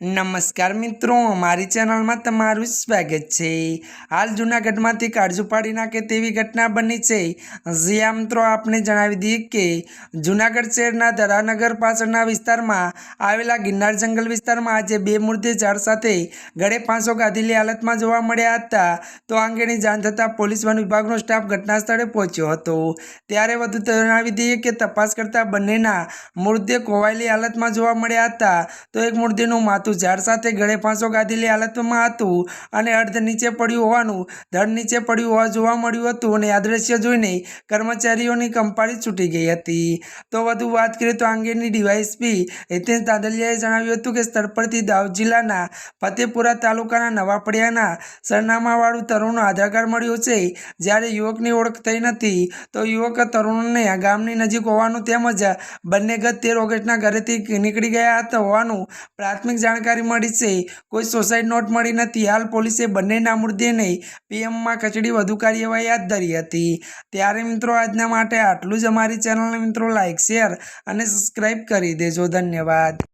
નમસ્કાર મિત્રો અમારી ચેનલમાં તમારું સ્વાગત છે. હાલ જૂનાગઢમાંથી કાળજુ પાડી નાખે તેવી ઘટના બની છે. જ્યાં મિત્રો, આપને જણાવી દઈએ કે જૂનાગઢ શહેરના ધરાનગર પાછળના વિસ્તારમાં આવેલા ગિરનાર જંગલ વિસ્તારમાં આજે બે મૂર્તિ ઝાડ સાથે ગળે પાંચસો ગાધેલી હાલતમાં જોવા મળ્યા હતા. તો આ અંગેની જાણ થતાં પોલીસ વન વિભાગનો સ્ટાફ ઘટના સ્થળે પહોંચ્યો હતો. ત્યારે વધુ જણાવી દઈએ કે તપાસ કરતા બંનેના મૃતદેહ ખોવાયેલી હાલતમાં જોવા મળ્યા હતા. તો એક મૃતદેહનું માથું ઝાડ સાથે ગળે ફાંસો ગાધેલી હાલતમાં હતું અને અર્ધ નીચે પડ્યું હોવાનું, ધડ નીચે પડ્યું હોવા જોવા મળ્યું હતું અને આ દ્રશ્ય જોઈને કર્મચારીઓની કંપાળી છૂટી ગઈ હતી. તો વધુ વાત કરીએ તો આ અંગેની ડીવાયએસપી હિતેશ દાદલિયાએ જણાવ્યું હતું કે સ્થળ પરથી દાહોદ જિલ્લાના ફતેપુરા તાલુકાના નવાપડિયાના સરનામાવાળું તરુણનો આધાર કાર્ડ મળ્યો છે. જ્યારે યુવકની ઓળખ થઈ નથી, તો યુવક તરુણને ગામની નજીક હોવાનું તેમજ બંને ગત તેર ઓગસ્ટના ઘરેથી નીકળી ગયા હતા હોવાનું પ્રાથમિક જાણકારી મળી છે. કોઈ સોસાઇડ નોટ મળી નથી. હાલ પોલીસે બંનેના મૃતદેહને પીએમમાં કચડી વધુ કાર્યવાહી હાથ ધરી હતી. ત્યારે મિત્રો આજના માટે આટલું જ. અમારી ચેનલને મિત્રો લાઇક શેર અને સબસ્ક્રાઈબ કરી દેજો. ધન્યવાદ.